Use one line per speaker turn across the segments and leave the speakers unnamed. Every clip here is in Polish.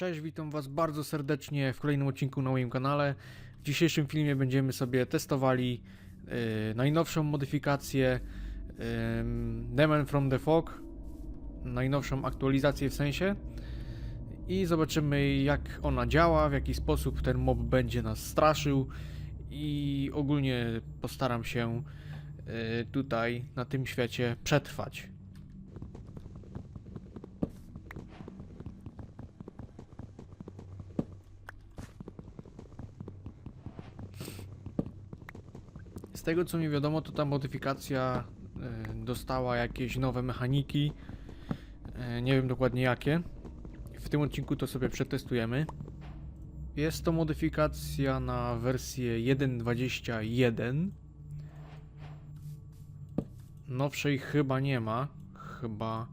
Cześć, witam Was bardzo serdecznie w kolejnym odcinku na moim kanale. W dzisiejszym filmie będziemy sobie testowali yy, najnowszą modyfikację yy, Demon from the Fog, najnowszą aktualizację w sensie i zobaczymy jak ona działa, w jaki sposób ten mob będzie nas straszył i ogólnie postaram się yy, tutaj na tym świecie przetrwać. Z tego co mi wiadomo, to ta modyfikacja e, dostała jakieś nowe mechaniki. E, nie wiem dokładnie jakie. W tym odcinku to sobie przetestujemy. Jest to modyfikacja na wersję 1.21. Nowszej chyba nie ma. Chyba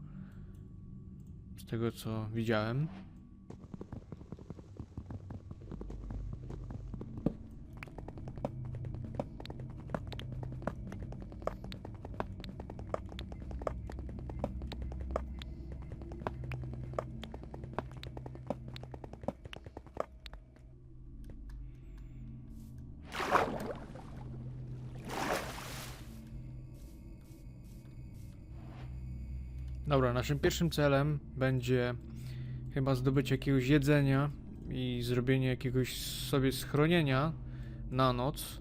z tego co widziałem. Dobra, naszym pierwszym celem będzie chyba zdobycie jakiegoś jedzenia i zrobienie jakiegoś sobie schronienia na noc.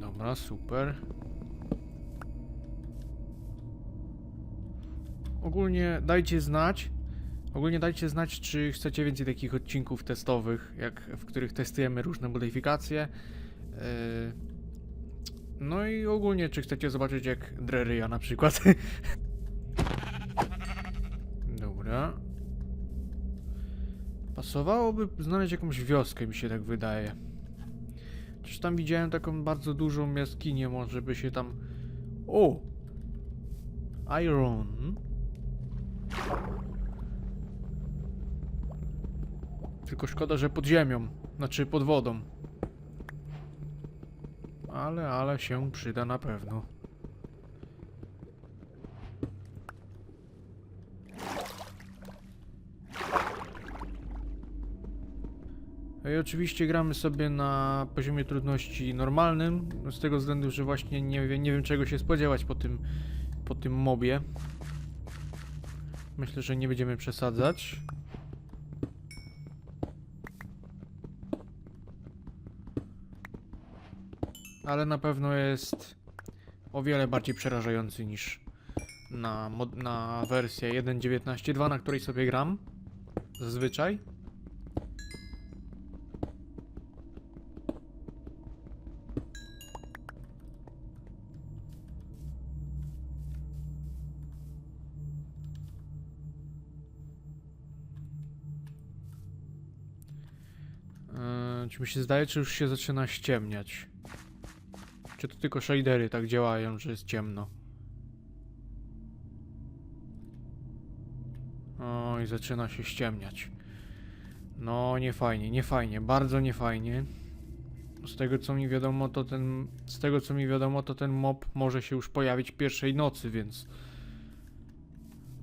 Dobra, super. Ogólnie dajcie znać. Ogólnie dajcie znać, czy chcecie więcej takich odcinków testowych, jak w których testujemy różne modyfikacje. Yy, No i ogólnie, czy chcecie zobaczyć jak Dreryja na przykład. Dobra. Pasowałoby znaleźć jakąś wioskę, mi się tak wydaje. Czyż tam widziałem taką bardzo dużą jaskinię, może by się tam... O! Iron. Tylko szkoda, że pod ziemią, znaczy pod wodą. Ale, ale się przyda na pewno. No I oczywiście gramy sobie na poziomie trudności normalnym, z tego względu, że właśnie nie, nie wiem czego się spodziewać po tym, po tym mobie. Myślę, że nie będziemy przesadzać. Ale na pewno jest o wiele bardziej przerażający niż na, na wersję 1.19.2, na której sobie gram. Zazwyczaj. Czy mi się zdaje, czy już się zaczyna ściemniać? Czy to tylko shadery tak działają, że jest ciemno? Oj, zaczyna się ściemniać. No, nie fajnie, nie fajnie, bardzo nie fajnie. Z tego co mi wiadomo, to ten. Z tego co mi wiadomo, to ten mob może się już pojawić pierwszej nocy, więc.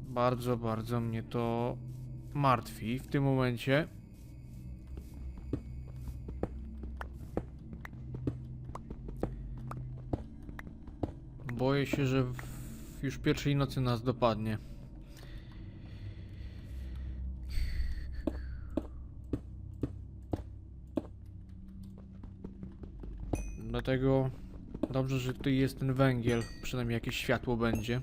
Bardzo, bardzo mnie to martwi w tym momencie. Boję się, że w już pierwszej nocy nas dopadnie. Dlatego dobrze, że tutaj jest ten węgiel. Przynajmniej jakieś światło będzie.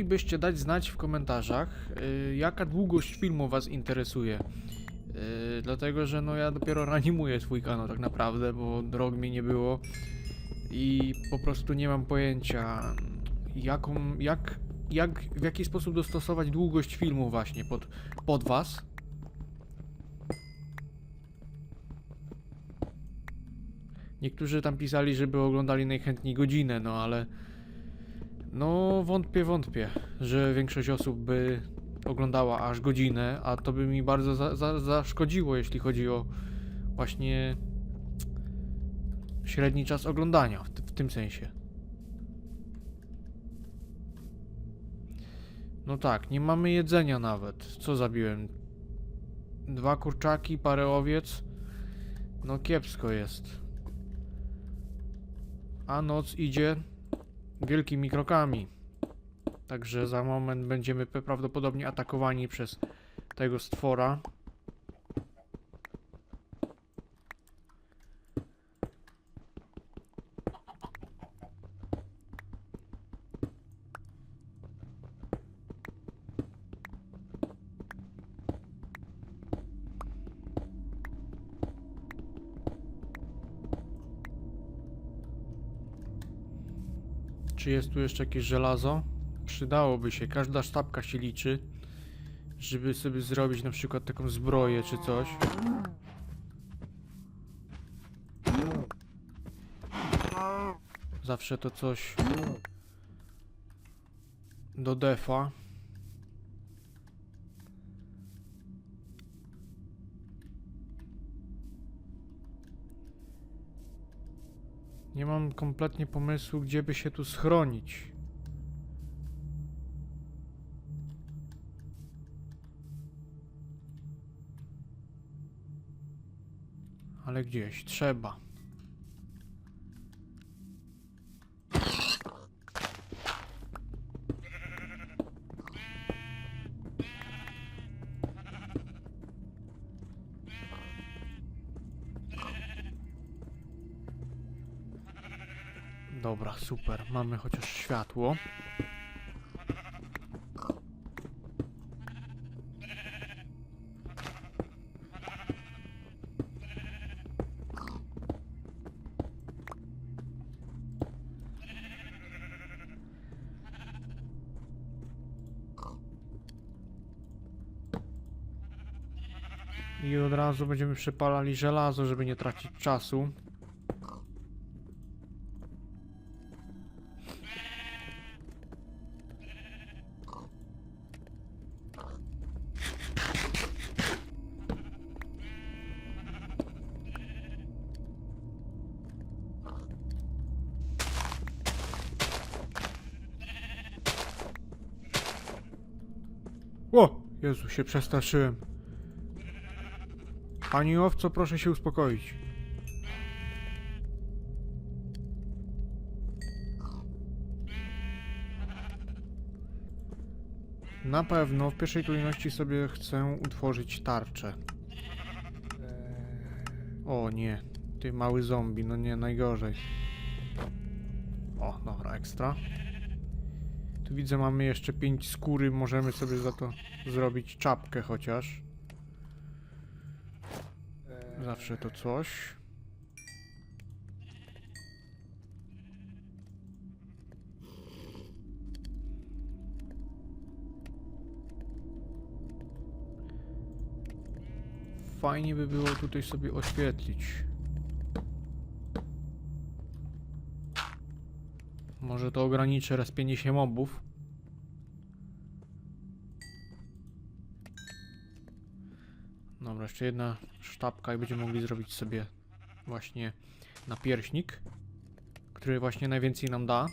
Moglibyście dać znać w komentarzach, y, jaka długość filmu Was interesuje. Y, dlatego, że no ja dopiero reanimuję swój kanał tak naprawdę, bo rok mi nie było i po prostu nie mam pojęcia, jaką, jak, jak, w jaki sposób dostosować długość filmu właśnie pod, pod Was. Niektórzy tam pisali, żeby oglądali najchętniej godzinę, no ale no wątpię, wątpię, że większość osób by oglądała aż godzinę, a to by mi bardzo za, za, zaszkodziło, jeśli chodzi o właśnie średni czas oglądania w, w tym sensie. No tak, nie mamy jedzenia nawet. Co zabiłem? Dwa kurczaki, parę owiec. No kiepsko jest. A noc idzie wielkimi krokami. Także za moment będziemy prawdopodobnie atakowani przez tego stwora. Czy jest tu jeszcze jakieś żelazo? Przydałoby się, każda sztabka się liczy, żeby sobie zrobić na przykład taką zbroję czy coś. Zawsze to coś do defa. Nie mam kompletnie pomysłu, gdzie by się tu schronić. Ale gdzieś trzeba. Dobra, super. Mamy chociaż światło. I od razu będziemy przypalali żelazo, żeby nie tracić czasu. Się przestraszyłem. Pani owco, proszę się uspokoić. Na pewno w pierwszej kolejności sobie chcę utworzyć tarczę. O nie, ty mały zombie, no nie, najgorzej. O, dobra, ekstra. Tu widzę, mamy jeszcze 5 skóry, możemy sobie za to zrobić czapkę chociaż. Zawsze to coś. Fajnie by było tutaj sobie oświetlić. Może to ograniczy respienie się mobów. Dobra, jeszcze jedna sztabka i będziemy mogli zrobić sobie właśnie napierśnik, który właśnie najwięcej nam da.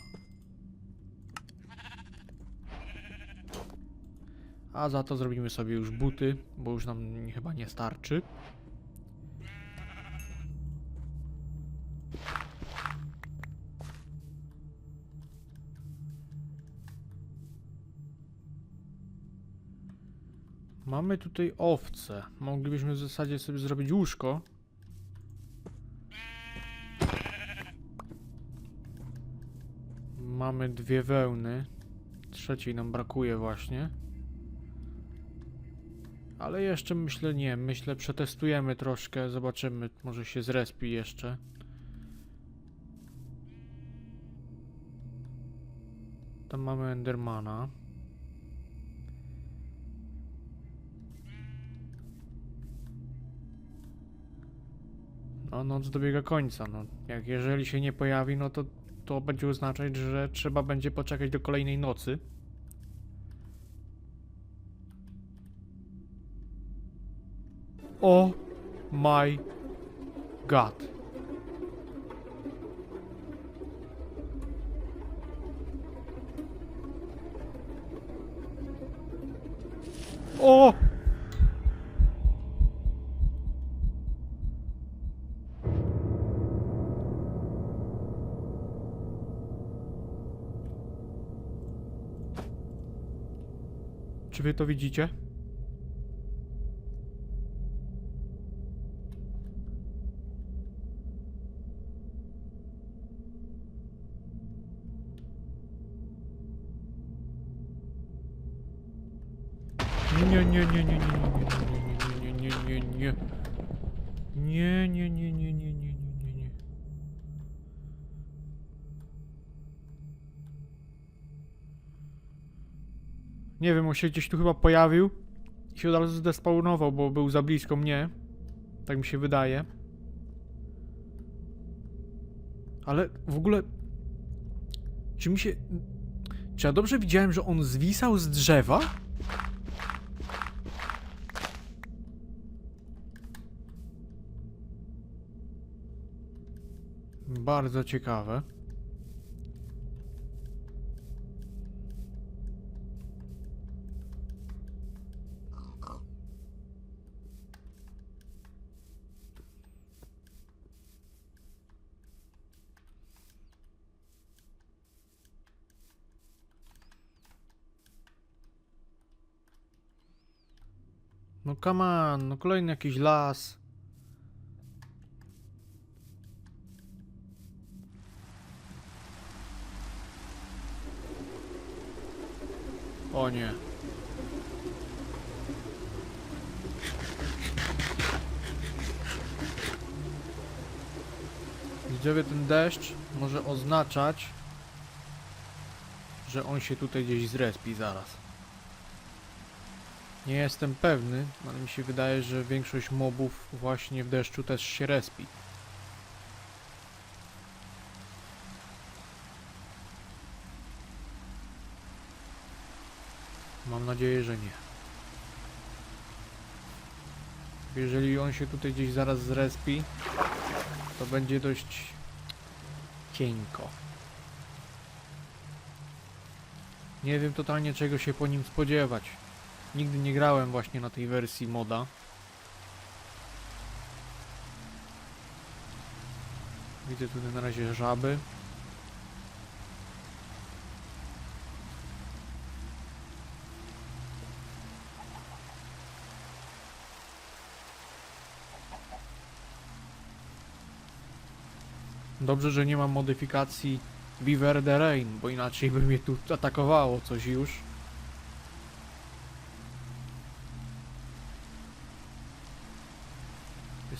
A za to zrobimy sobie już buty, bo już nam chyba nie starczy. Mamy tutaj owce. Moglibyśmy w zasadzie sobie zrobić łóżko. Mamy dwie wełny. Trzeciej nam brakuje właśnie. Ale jeszcze myślę nie, myślę przetestujemy troszkę, zobaczymy, może się zrespi jeszcze. Tam mamy Endermana. No, noc dobiega końca. No, jak jeżeli się nie pojawi, no to to będzie oznaczać, że trzeba będzie poczekać do kolejnej nocy. O my god. O! Czy wy to widzicie? Nie, nie, nie, nie, nie, nie, nie, nie, nie, nie, nie, nie, nie, nie, nie, nie, nie, nie, nie, nie. Nie wiem, on się gdzieś tu chyba pojawił i się od razu zdespawnował, bo był za blisko mnie. Tak mi się wydaje. Ale w ogóle... Czy mi się... Czy ja dobrze widziałem, że on zwisał z drzewa? Bardzo ciekawe. No come on, no kolejny jakiś las. O nie. Widzowie, ten deszcz może oznaczać, że on się tutaj gdzieś zrespi zaraz. Nie jestem pewny, ale mi się wydaje, że większość mobów właśnie w deszczu też się respi. Mam nadzieję, że nie. Jeżeli on się tutaj gdzieś zaraz zrespi, to będzie dość cienko. Nie wiem totalnie czego się po nim spodziewać. Nigdy nie grałem właśnie na tej wersji moda. Widzę tutaj na razie żaby. Dobrze, że nie mam modyfikacji Beaver the Rain, bo inaczej by mnie tu atakowało coś już.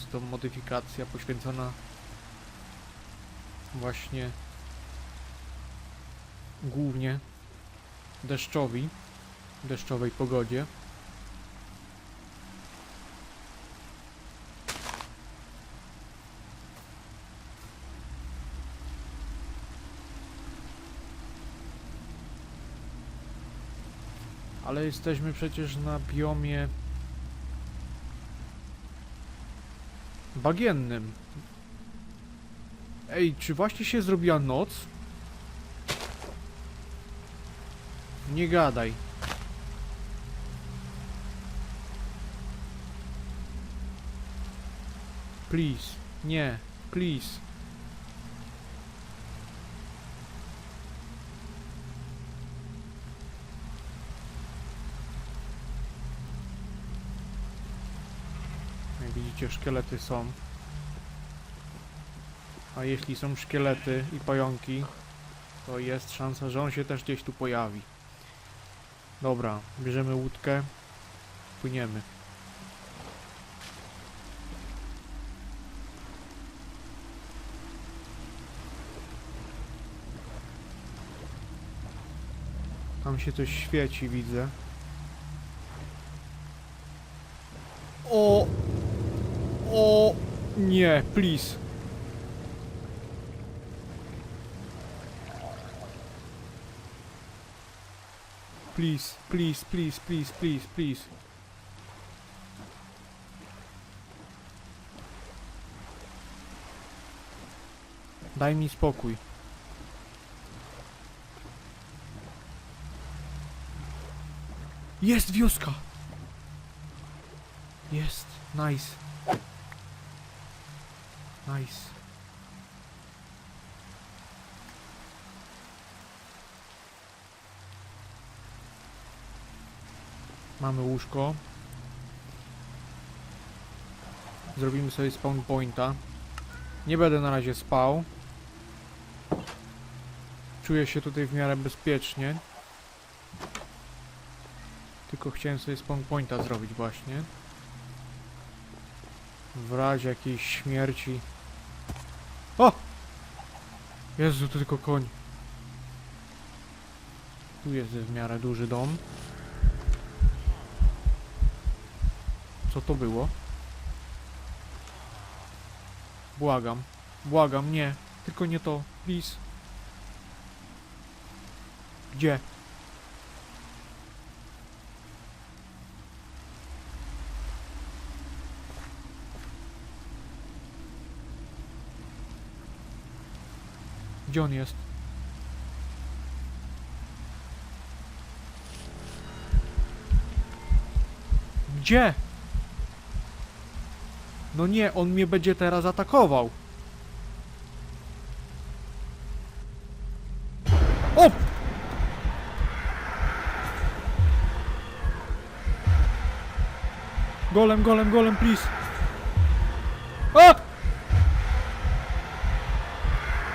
Jest to modyfikacja poświęcona właśnie głównie deszczowi, deszczowej pogodzie. Ale jesteśmy przecież na biomie bagiennym. Ej, czy właśnie się zrobiła noc? Nie gadaj. Please. Nie. Please. Widzicie, szkielety są. A jeśli są szkielety i pająki, to jest szansa, że on się też gdzieś tu pojawi. Dobra, bierzemy łódkę. Płyniemy. Tam się coś świeci, widzę. O! O! Nie, please. Please, please, please, please, please, please. Daj mi spokój. Jest wioska! Jest, nice. Nice. Mamy łóżko. Zrobimy sobie spawn pointa. Nie będę na razie spał. Czuję się tutaj w miarę bezpiecznie. Tylko chciałem sobie spawn pointa zrobić właśnie. W razie jakiejś śmierci. O! Jezu, to tylko koń. Tu jest w miarę duży dom. Co to było? Błagam. Błagam, nie. Tylko nie to. Please. Gdzie? Gdzie on jest? Gdzie? No nie, on mnie będzie teraz atakował. O! Golem, golem, golem, please.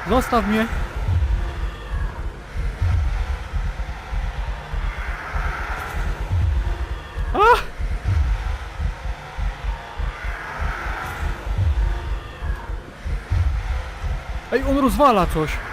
Zostaw mnie. A! Ej, on rozwala coś.